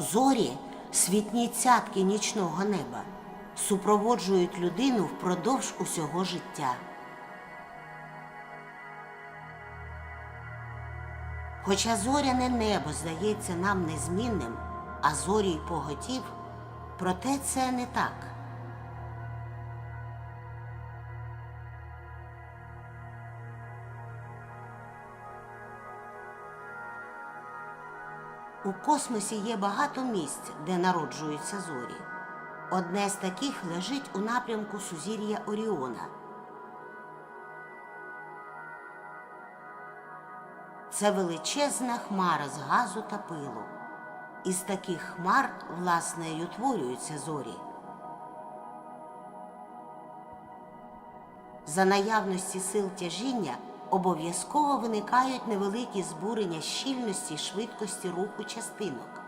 Зорі, світні цятки нічного неба, супроводжують людину впродовж усього життя. Хоча зоряне небо здається нам незмінним, а зорі й поготів, проте це не так. У космосі є багато місць, де народжуються зорі. Одне з таких лежить у напрямку сузір'я Оріона. Це величезна хмара з газу та пилу. Із таких хмар, власне, й утворюються зорі. За наявності сил тяжіння обов'язково виникають невеликі збурення щільності й швидкості руху частинок.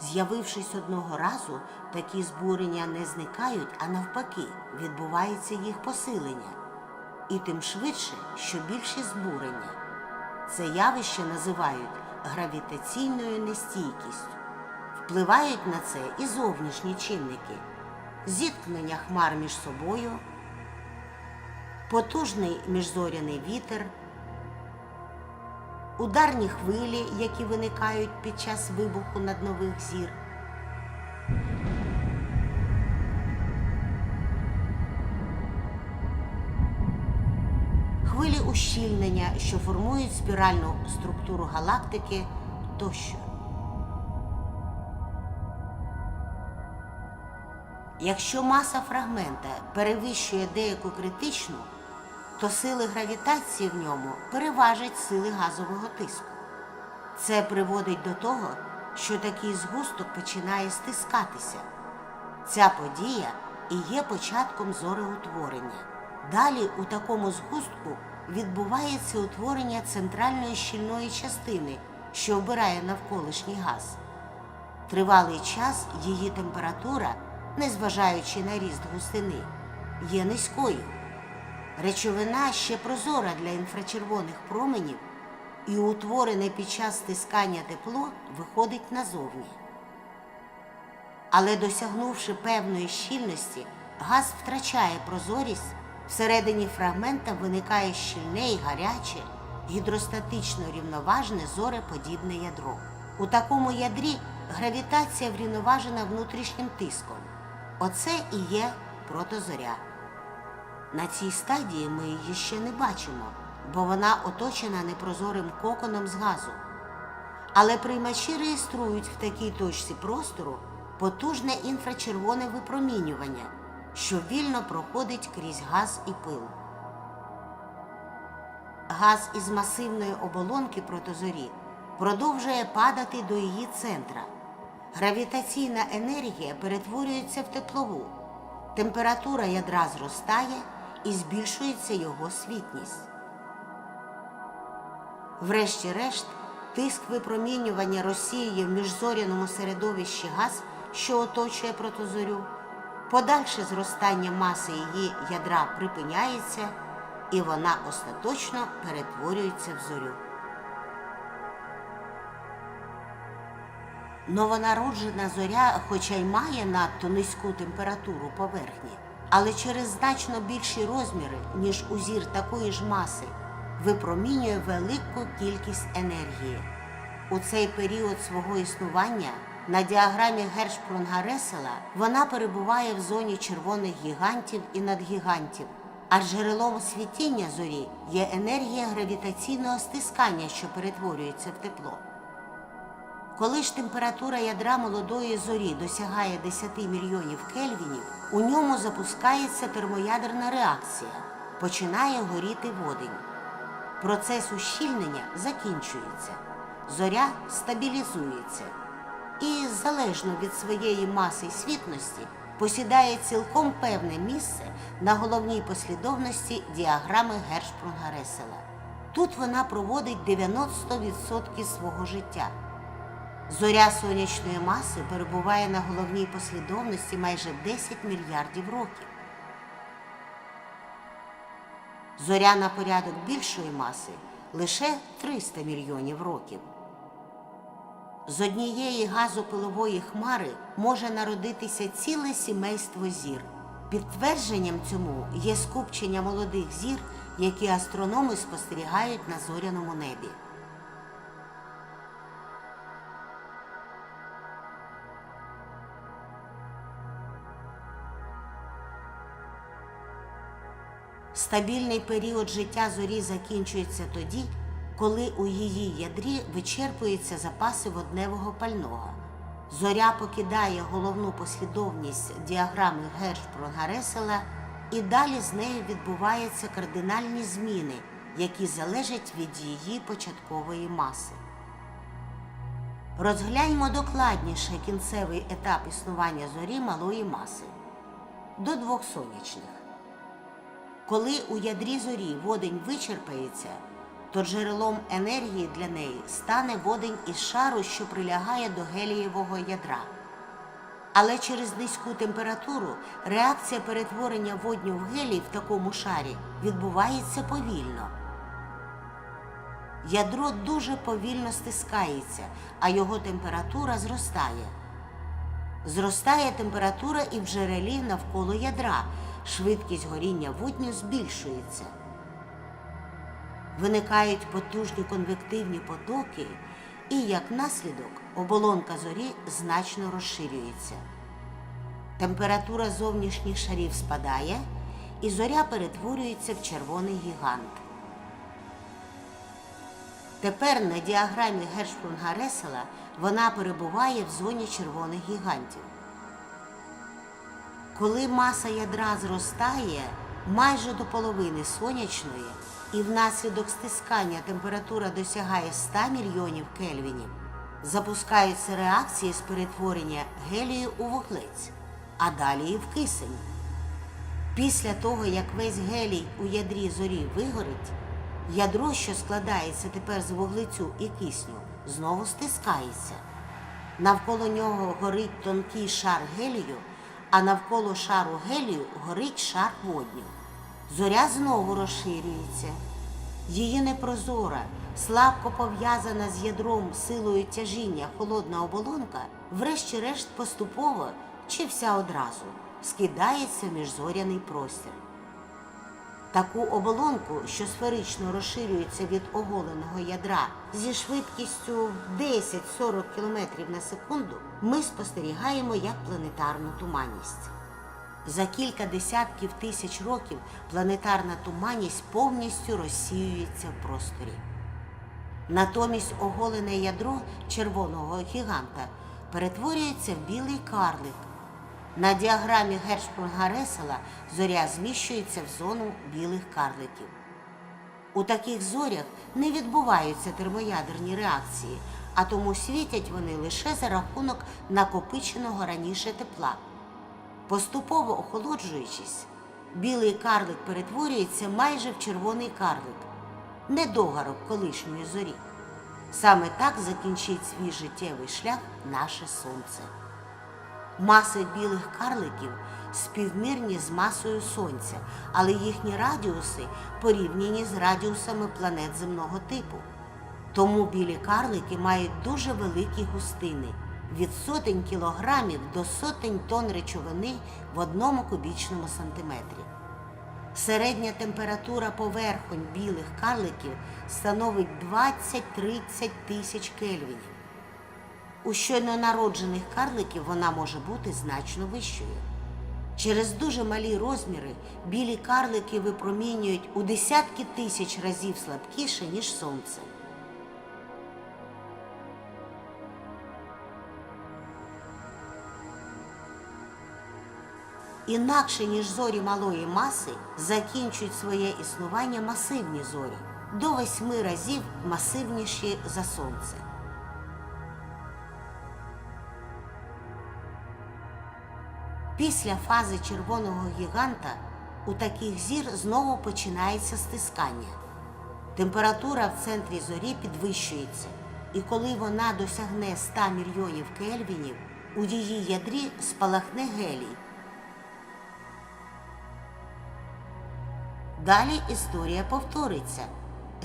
З'явившись одного разу, такі збурення не зникають, а навпаки, відбувається їх посилення. І тим швидше, що більше збурення. Це явище називають гравітаційною нестійкістю. Впливають на це і зовнішні чинники, зіткнення хмар між собою, потужний міжзоряний вітер, ударні хвилі, які виникають під час вибуху над нових зір. Хвилі ущільнення, що формують спіральну структуру галактики тощо. Якщо маса фрагмента перевищує деяку критичну, то сили гравітації в ньому переважать сили газового тиску. Це приводить до того, що такий згусток починає стискатися. Ця подія і є початком зореутворення. Далі у такому згустку відбувається утворення центральної щільної частини, що обирає навколишній газ. Тривалий час її температура, незважаючи на ріст густини, є низькою. Речовина ще прозора для інфрачервоних променів, і утворене під час стискання тепло виходить назовні. Але досягнувши певної щільності, газ втрачає прозорість, всередині фрагмента виникає щільне і гаряче, гідростатично рівноважне зореподібне ядро. У такому ядрі гравітація врівноважена внутрішнім тиском. Оце і є протозоря. На цій стадії ми її ще не бачимо, бо вона оточена непрозорим коконом з газу. Але приймачі реєструють в такій точці простору потужне інфрачервоне випромінювання, що вільно проходить крізь газ і пил. Газ із масивної оболонки протозорі продовжує падати до її центра. Гравітаційна енергія перетворюється в теплову. Температура ядра зростає і збільшується його світність. Врешті-решт, тиск випромінювання розсіює в міжзоряному середовищі газ, що оточує протозорю. Подальше зростання маси її ядра припиняється, і вона остаточно перетворюється в зорю. Новонароджена зоря, хоча й має надто низьку температуру поверхні, але через значно більші розміри, ніж у зір такої ж маси, випромінює велику кількість енергії. У цей період свого існування на діаграмі Гершпрунга Ресела вона перебуває в зоні червоних гігантів і надгігантів, а джерелом світіння зорі є енергія гравітаційного стискання, що перетворюється в тепло. Коли ж температура ядра молодої зорі досягає 10 мільйонів кельвінів, у ньому запускається термоядерна реакція, починає горіти водень. Процес ущільнення закінчується, зоря стабілізується і, залежно від своєї маси і світності, посідає цілком певне місце на головній послідовності діаграми Гершпрунга Ресела. Тут вона проводить 90% свого життя. Зоря сонячної маси перебуває на головній послідовності майже 10 мільярдів років. Зоря на порядок більшої маси лише 300 мільйонів років. З однієї газопилової хмари може народитися ціле сімейство зір. Підтвердженням цьому є скупчення молодих зір, які астрономи спостерігають на зоряному небі. Стабільний період життя зорі закінчується тоді, коли у її ядрі вичерпуються запаси водневого пального. Зоря покидає головну послідовність діаграми Гершпронга-Ресела і далі з нею відбуваються кардинальні зміни, які залежать від її початкової маси. Розгляньмо докладніше кінцевий етап існування зорі малої маси до двох сонячних. Коли у ядрі зорі водень вичерпається, то джерелом енергії для неї стане водень із шару, що прилягає до гелієвого ядра. Але через низьку температуру реакція перетворення водню в гелій в такому шарі відбувається повільно. Ядро дуже повільно стискається, а його температура зростає. Зростає температура і в джерелі навколо ядра, швидкість горіння водню збільшується. Виникають потужні конвективні потоки, і, як наслідок, оболонка зорі значно розширюється. Температура зовнішніх шарів спадає, і зоря перетворюється в червоний гігант. Тепер на діаграмі Гершпрунга Ресела вона перебуває в зоні червоних гігантів. Коли маса ядра зростає майже до половини сонячної і внаслідок стискання температура досягає 100 мільйонів кельвінів, запускаються реакції з перетворення гелію у вуглець, а далі і в кисень. Після того, як весь гелій у ядрі зорі вигорить, ядро, що складається тепер з вуглецю і кисню, знову стискається. Навколо нього горить тонкий шар гелію, а навколо шару гелію горить шар водню. Зоря знову розширюється. Її непрозора, слабко пов'язана з ядром силою тяжіння холодна оболонка, врешті-решт поступово чи вся одразу скидається в міжзоряний простір. Таку оболонку, що сферично розширюється від оголеного ядра зі швидкістю 10-40 км на секунду, ми спостерігаємо як планетарну туманність. За кілька десятків тисяч років планетарна туманність повністю розсіюється в просторі. Натомість оголене ядро червоного гіганта перетворюється в білий карлик. На діаграмі Гершпрунга Ресела зоря зміщується в зону білих карликів. У таких зорях не відбуваються термоядерні реакції, а тому світять вони лише за рахунок накопиченого раніше тепла. Поступово охолоджуючись, білий карлик перетворюється майже в червоний карлик, недогарок колишньої зорі. Саме так закінчить свій життєвий шлях наше сонце. Маси білих карликів співмірні з масою Сонця, але їхні радіуси порівняні з радіусами планет земного типу. Тому білі карлики мають дуже великі густини від сотень кілограмів до сотень тонн речовини в одному кубічному сантиметрі. Середня температура поверхонь білих карликів становить 20-30 тисяч кельвінів. У щойно народжених карликів вона може бути значно вищою. Через дуже малі розміри білі карлики випромінюють у десятки тисяч разів слабкіше, ніж сонце. Інакше, ніж зорі малої маси, закінчують своє існування масивні зорі до восьми разів масивніші за сонце. Після фази червоного гіганта у таких зір знову починається стискання. Температура в центрі зорі підвищується, і коли вона досягне 100 мільйонів кельвінів, у її ядрі спалахне гелій. Далі історія повториться.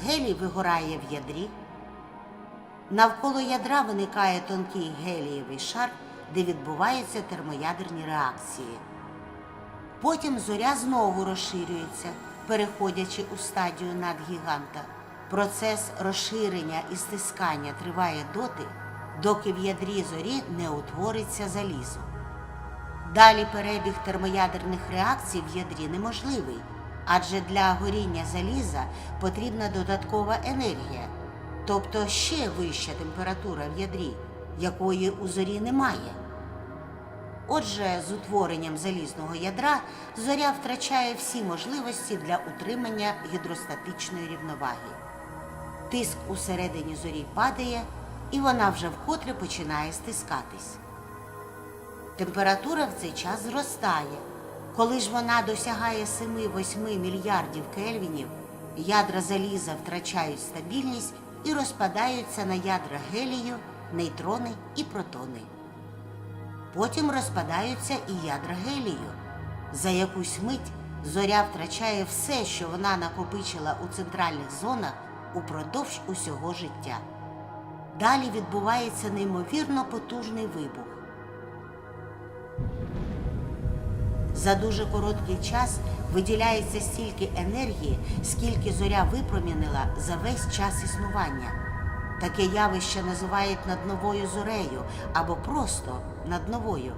Гелій вигорає в ядрі. Навколо ядра виникає тонкий гелієвий шар, де відбуваються термоядерні реакції. Потім зоря знову розширюється, переходячи у стадію надгіганта. Процес розширення і стискання триває доти, доки в ядрі зорі не утвориться залізо. Далі перебіг термоядерних реакцій в ядрі неможливий, адже для горіння заліза потрібна додаткова енергія, тобто ще вища температура в ядрі, якої у зорі немає. Отже, з утворенням залізного ядра зоря втрачає всі можливості для утримання гідростатичної рівноваги. Тиск усередині зорі падає, і вона вже вкотре починає стискатись. Температура в цей час зростає. Коли ж вона досягає 7-8 мільярдів кельвінів, ядра заліза втрачають стабільність і розпадаються на ядра гелію, нейтрони і протони. Потім розпадаються і ядра гелію. За якусь мить зоря втрачає все, що вона накопичила у центральних зонах упродовж усього життя. Далі відбувається неймовірно потужний вибух. За дуже короткий час виділяється стільки енергії, скільки зоря випромінила за весь час існування. Таке явище називають над новою зорею або просто над новою.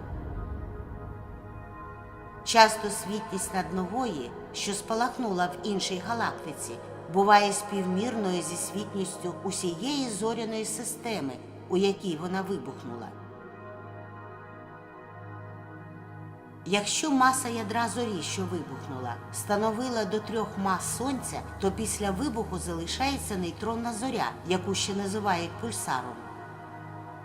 Часто світлість наднової, що спалахнула в іншій галактиці, буває співмірною зі світністю усієї зоряної системи, у якій вона вибухнула. Якщо маса ядра зорі, що вибухнула, становила до трьох мас сонця, то після вибуху залишається нейтронна зоря, яку ще називають пульсаром.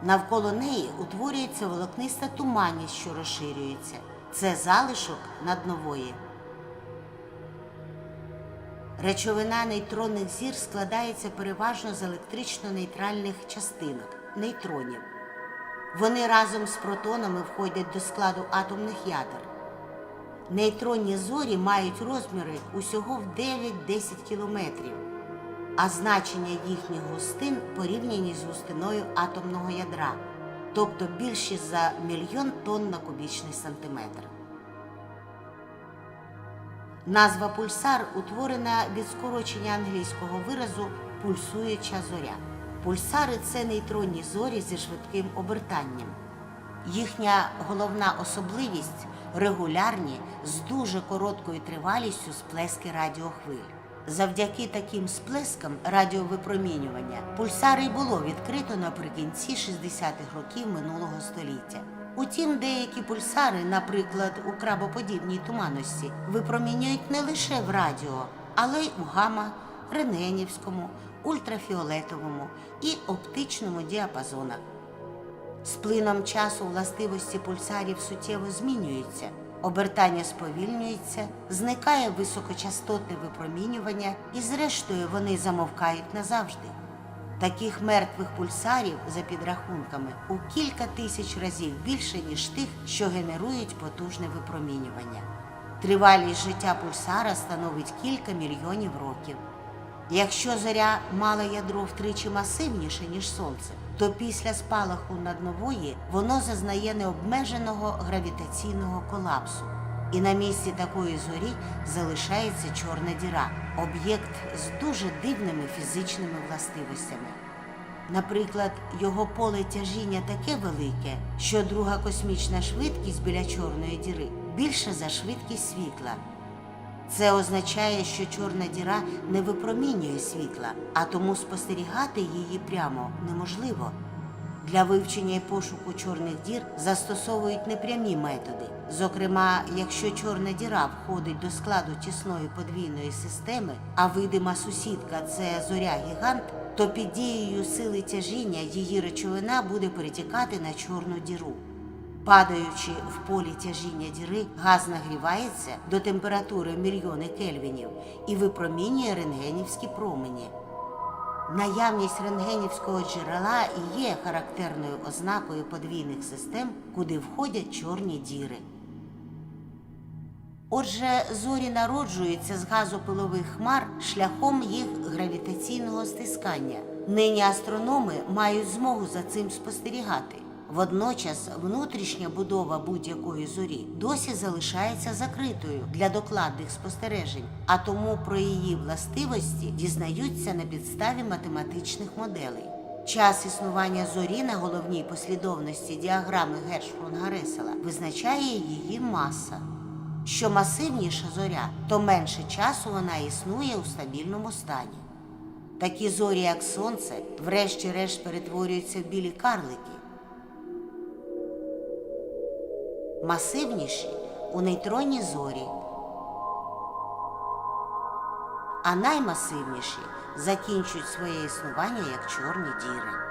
Навколо неї утворюється волокниста туманність, що розширюється. Це залишок наднової. Речовина нейтронних зір складається переважно з електрично-нейтральних частинок нейтронів. Вони разом з протонами входять до складу атомних ядер. Нейтронні зорі мають розміри усього в 9-10 кілометрів, а значення їхніх густин порівняні з густиною атомного ядра, тобто більші за мільйон тонн на кубічний сантиметр. Назва пульсар утворена від скорочення англійського виразу пульсуюча зоря. Пульсари це нейтронні зорі зі швидким обертанням. Їхня головна особливість регулярні з дуже короткою тривалістю сплески радіохвиль. Завдяки таким сплескам радіовипромінювання пульсари й було відкрито наприкінці 60-х років минулого століття. Утім, деякі пульсари, наприклад, у крабоподібній туманності, випромінюють не лише в радіо, але й у гама, рентгенівському, ультрафіолетовому і оптичному діапазонах. З плином часу властивості пульсарів суттєво змінюються, обертання сповільнюється, зникає високочастотне випромінювання і, зрештою, вони замовкають назавжди. Таких мертвих пульсарів, за підрахунками, у кілька тисяч разів більше, ніж тих, що генерують потужне випромінювання. Тривалість життя пульсара становить кілька мільйонів років. Якщо зоря мала ядро втричі масивніше, ніж сонце, то після спалаху наднової воно зазнає необмеженого гравітаційного колапсу. І на місці такої зорі залишається чорна діра, об'єкт з дуже дивними фізичними властивостями. Наприклад, його поле тяжіння таке велике, що друга космічна швидкість біля чорної діри більша за швидкість світла. Це означає, що чорна діра не випромінює світла, а тому спостерігати її прямо неможливо. Для вивчення і пошуку чорних дір застосовують непрямі методи. Зокрема, якщо чорна діра входить до складу тісної подвійної системи, а видима сусідка це зоря гігант, то під дією сили тяжіння її речовина буде перетікати на чорну діру. Падаючи в полі тяжіння діри, газ нагрівається до температури мільйони кельвінів і випромінює рентгенівські промені. Наявність рентгенівського джерела є характерною ознакою подвійних систем, куди входять чорні діри. Отже, зорі народжуються з газопилових хмар шляхом їх гравітаційного стискання. Нині астрономи мають змогу за цим спостерігати. Водночас внутрішня будова будь-якої зорі досі залишається закритою для докладних спостережень, а тому про її властивості дізнаються на підставі математичних моделей. Час існування зорі на головній послідовності діаграми Гершфронга Рессела визначає її маса. Що масивніша зоря, то менше часу вона існує у стабільному стані. Такі зорі, як сонце, врешті-решт перетворюються в білі карлики. Масивніші у нейтронні зорі, а наймасивніші закінчують своє існування як чорні діри.